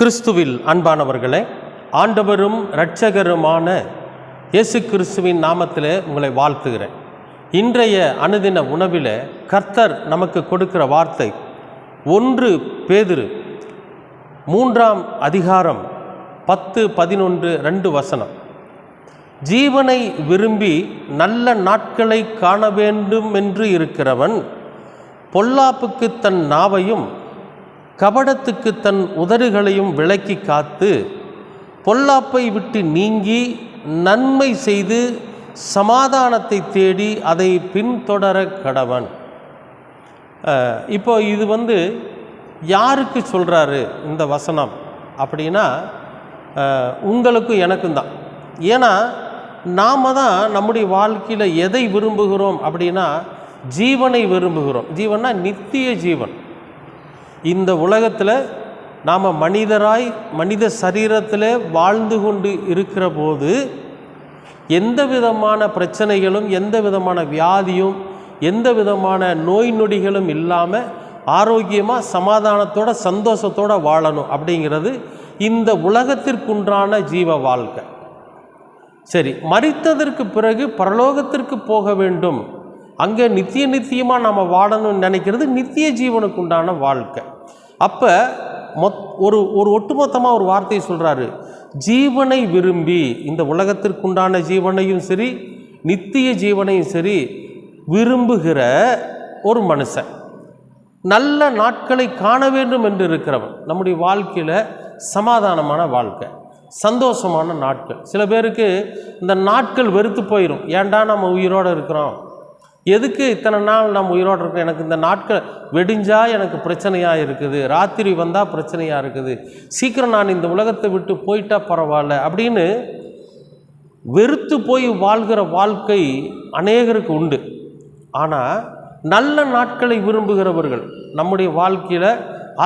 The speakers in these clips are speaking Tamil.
கிறிஸ்துவில் அன்பானவர்களே ஆண்டவரும் இரட்சகருமான இயேசு கிறிஸ்துவின் நாமத்திலே உங்களை வாழ்த்துகிறேன். இன்றைய அனுதின உணவில் கர்த்தர் நமக்கு கொடுக்கிற வார்த்தை ஒன்று பேதிரு மூன்றாம் அதிகாரம் பத்து பதினொன்று ரெண்டு வசனம். ஜீவனை விரும்பி நல்ல நாட்களை காண வேண்டும் என்று இருக்கிறவன் பொல்லாப்புக்கு தன் நாவையும் கபடத்துக்கு தன் உதடுகளையும் விலக்கி காத்து பொல்லாப்பை விட்டு நீங்கி நன்மை செய்து சமாதானத்தை தேடி அதை பின்தொடர கடவன். இப்போ இது வந்து யாருக்கு சொல்கிறாரு இந்த வசனம்? அப்படின்னா உங்களுக்கும் எனக்கும் தான். ஏன்னா நாம் தான் நம்முடைய வாழ்க்கையில் எதை விரும்புகிறோம் அப்படின்னா ஜீவனை விரும்புகிறோம். ஜீவன்னா நித்திய ஜீவன். இந்த உலகத்தில் நாம் மனிதராய் மனித சரீரத்தில் வாழ்ந்து கொண்டு இருக்கிற போது எந்த விதமான பிரச்சனைகளும் எந்த விதமான வியாதியும் எந்த விதமான நோய் நொடிகளும் இல்லாமல் ஆரோக்கியமாக சமாதானத்தோட சந்தோஷத்தோட வாழணும் அப்படிங்கிறது இந்த உலகத்திற்குன்றான ஜீவ வாழ்க்கை. சரி மறித்ததற்கு பிறகு பரலோகத்திற்கு போக வேண்டும். அங்கே நித்திய நித்தியமாக நம்ம வாழணும்னு நினைக்கிறது நித்திய ஜீவனுக்குண்டான வாழ்க்கை. அப்போ மொத் ஒரு ஒரு ஒட்டுமொத்தமாக ஒரு வார்த்தையை சொல்கிறாரு ஜீவனை விரும்பி இந்த உலகத்திற்குண்டான ஜீவனையும் சரி நித்திய ஜீவனையும் சரி விரும்புகிற ஒரு மனுஷன். நல்ல நாட்களை காண வேண்டும் என்று இருக்கிறவன். நம்முடைய வாழ்க்கையில் சமாதானமான வாழ்க்கை சந்தோஷமான நாட்கள். சில பேருக்கு இந்த நாட்கள் வெறுத்து போயிடும் ஏன்டா நம்ம உயிரோடு இருக்கிறோம்? எதுக்கு இத்தனை நாள் நம்ம உயிரோடு இருக்கோம்? எனக்கு இந்த நாட்கள் வெடிஞ்சா எனக்கு பிரச்சனையாக இருக்குது. ராத்திரி வந்தால் பிரச்சனையாக இருக்குது. சீக்கிரம் நான் இந்த உலகத்தை விட்டு போயிட்டா பரவாயில்ல அப்படின்னு வெறுத்து போய் வாழ்கிற வாழ்க்கை அநேகருக்கு உண்டு. ஆனால் நல்ல நாட்களை விரும்புகிறவர்கள் நம்முடைய வாழ்க்கையில்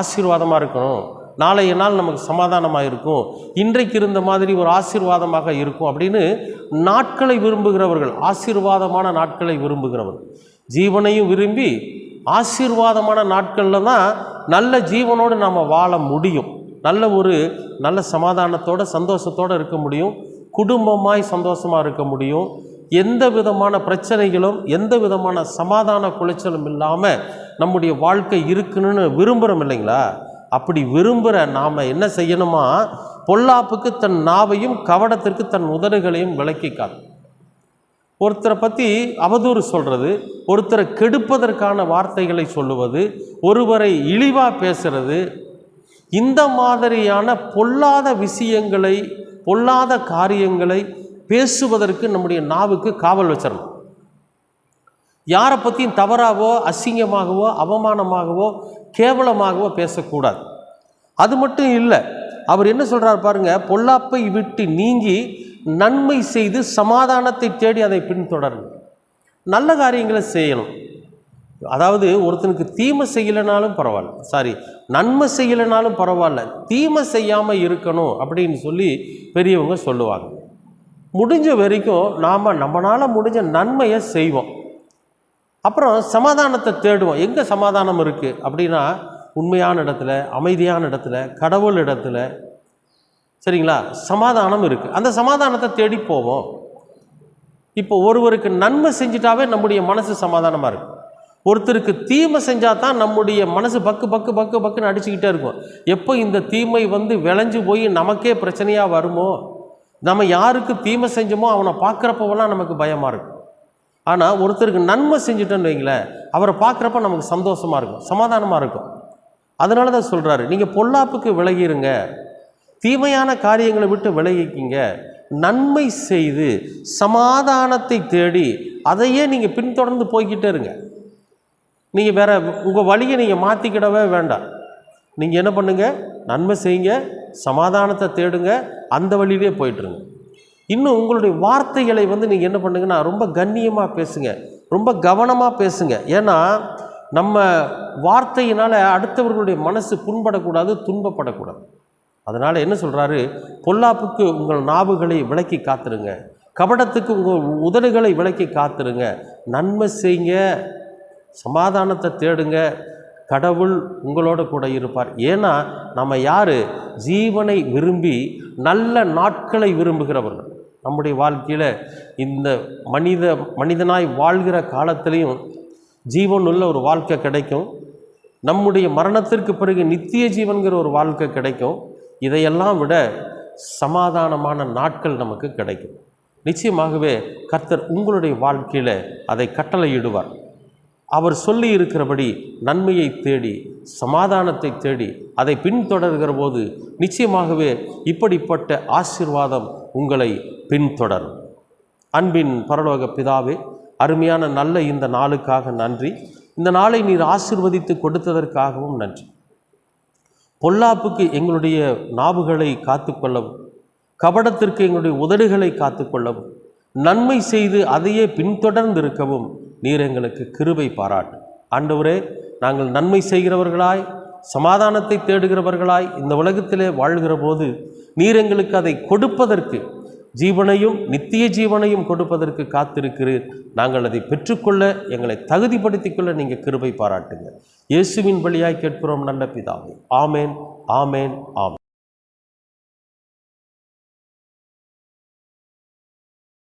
ஆசீர்வாதமாக இருக்கணும். நாளைய நாள் நமக்கு சமாதானமாக இருக்கும் இன்றைக்கு இருந்த மாதிரி ஒரு ஆசீர்வாதமாக இருக்கும் அப்படின்னு நாட்களை விரும்புகிறவர்கள் ஆசீர்வாதமான நாட்களை விரும்புகிறவர்கள் ஜீவனையும் விரும்பி ஆசீர்வாதமான நாட்களில் தான் நல்ல ஜீவனோடு நாம் வாழ முடியும். நல்ல ஒரு நல்ல சமாதானத்தோட சந்தோஷத்தோடு இருக்க முடியும். குடும்பமாய் சந்தோஷமாக இருக்க முடியும். எந்த விதமான பிரச்சனைகளும் எந்த விதமான சமாதான குலைச்சலும் இல்லாமல் நம்முடைய வாழ்க்கை இருக்குன்னு விரும்புகிறோம் இல்லைங்களா? அப்படி விரும்புகிற நாம் என்ன செய்யணுமா? பொல்லாப்புக்கு தன் நாவையும் கவடத்திற்கு தன் உதடுகளையும் விளக்கிக்காது ஒருத்தரை பற்றி அவதூறு சொல்கிறது ஒருத்தரை கெடுப்பதற்கான வார்த்தைகளை சொல்லுவது ஒருவரை இழிவாக பேசுறது இந்த மாதிரியான பொல்லாத விஷயங்களை பொல்லாத காரியங்களை பேசுவதற்கு நம்முடைய நாவுக்கு காவல் வச்சிடணும் யாரை பற்றியும் தவறாகவோ அசிங்கமாகவோ அவமானமாகவோ கேவலமாகவோ பேசக்கூடாது. அது மட்டும் இல்லை அவர் என்ன சொல்கிறார் பாருங்க பொல்லாப்பை விட்டு நீங்கி நன்மை செய்து சமாதானத்தை தேடி அதை பின்தொடரணும் நல்ல காரியங்களை செய்யணும். அதாவது ஒருத்தனுக்கு தீமை செய்யலைனாலும் பரவாயில்ல. சாரி நன்மை செய்யலைனாலும் பரவாயில்ல. தீமை செய்யாமல் இருக்கணும் அப்படின்னு சொல்லி பெரியவங்க சொல்லுவாங்க. முடிஞ்ச வரைக்கும் நாம் நம்மளால் முடிஞ்ச நன்மையை செய்வோம். அப்புறம் சமாதானத்தை தேடுவோம். எங்கே சமாதானம் இருக்குது அப்படின்னா உண்மையான இடத்துல அமைதியான இடத்துல கடவுள் இடத்துல. சரிங்களா? சமாதானம் இருக்குது அந்த சமாதானத்தை தேடி போவோம். இப்போ ஒருவருக்கு நன்மை செஞ்சிட்டாவே நம்முடைய மனசு சமாதானமாக இருக்கும் ஒருத்தருக்கு தீமை செஞ்சால் தான் நம்முடைய மனசு பக்கு பக்கு பக்கு பக்குன்னு அடிச்சுக்கிட்டே இருக்கும். எப்போ இந்த தீமை வந்து விளைஞ்சு போய் நமக்கே பிரச்சனையாக வருமோ? நம்ம யாருக்கு தீமை செஞ்சோமோ அவனை பார்க்குறப்பவெல்லாம் நமக்கு பயமாக இருக்கும் ஆனால் ஒருத்தருக்கு நன்மை செஞ்சுட்டோன்னு வைங்களேன் அவரை பார்க்குறப்ப நமக்கு சந்தோஷமாக இருக்கும் சமாதானமாக இருக்கும். அதனால தான் சொல்கிறாரு நீங்கள் பொல்லாப்புக்கு விலகிருங்க. தீமையான காரியங்களை விட்டு விலகிக்கிங்க. நன்மை செய்து சமாதானத்தை தேடி அதையே நீங்கள் பின்தொடர்ந்து போய்கிட்டே இருங்க. நீங்கள் வேற உங்கள் வழியை நீங்கள் மாற்றிக்கிடவே வேண்டாம். நீங்கள் என்ன பண்ணுங்க? நன்மை செய்யுங்க சமாதானத்தை தேடுங்க அந்த வழியிலே போயிட்டுருங்க இன்னும் உங்களுடைய வார்த்தைகளை வந்து நீங்கள் என்ன பண்ணுங்கன்னா ரொம்ப கண்ணியமாக பேசுங்க. ரொம்ப கவனமாக பேசுங்க. ஏன்னா நம்ம வார்த்தையினால் அடுத்தவர்களுடைய மனசு புண்படக்கூடாது துன்பப்படக்கூடாது. அதனால் என்ன சொல்கிறாரு பொல்லாப்புக்கு உங்கள் நாவுகளை விலக்கி காத்துருங்க. கபடத்துக்கு உங்கள் உதடுகளை விலக்கி காத்துருங்க. நன்மை செய்யுங்க சமாதானத்தை தேடுங்க. கடவுள் உங்களோட கூட இருப்பார். ஏன்னா நம்ம யார்? ஜீவனை விரும்பி நல்ல நாட்களை விரும்புகிறவர்கள். நம்முடைய வாழ்க்கையில் இந்த மனித மனிதனாய் வாழ்கிற காலத்திலையும் உள்ள ஒரு வாழ்க்கை கிடைக்கும். நம்முடைய மரணத்திற்கு பிறகு நித்திய ஜீவன்கிற ஒரு வாழ்க்கை கிடைக்கும். இதையெல்லாம் விட சமாதானமான நாட்கள் நமக்கு கிடைக்கும். நிச்சயமாகவே கர்த்தர் உங்களுடைய வாழ்க்கையில் அதை கட்டளையிடுவார். அவர் சொல்லி இருக்கிறபடி நன்மையை தேடி சமாதானத்தை தேடி அதை பின்தொடர்கிற போது நிச்சயமாகவே இப்படிப்பட்ட ஆசீர்வாதம் உங்களை பின்தொடரும். அன்பின் பரலோக பிதாவே அருமையான நல்ல இந்த நாளுக்காக நன்றி. இந்த நாளை நீர் ஆசிர்வதித்து கொடுத்ததற்காகவும் நன்றி. பொல்லாப்புக்கு எங்களுடைய நாவுகளை காத்துக்கொள்ளவும் கபடத்திற்கு எங்களுடைய உதடுகளை காத்துக்கொள்ளவும் நன்மை செய்து அதையே பின்தொடர்ந்து இருக்கவும் நீர் எங்களுக்கு கிருபை பாராட்டு. ஆண்டவரே நாங்கள் நன்மை செய்கிறவர்களாய் சமாதானத்தை தேடுகிறவர்களாய் இந்த உலகத்திலே வாழ்கிற போது நீர் எங்களுக்கு அதை கொடுப்பதற்கு ஜீவனையும் நித்திய ஜீவனையும் கொடுப்பதற்கு காத்திருக்கிறீர். நாங்கள் அதை பெற்றுக்கொள்ள எங்களை தகுதிப்படுத்திக் கொள்ள நீங்கள் கிருபை பாராட்டுங்க. இயேசுவின் வழியாய் கேட்கிறோம் நல்ல பிதாவை. ஆமேன் ஆமேன் ஆமேன்.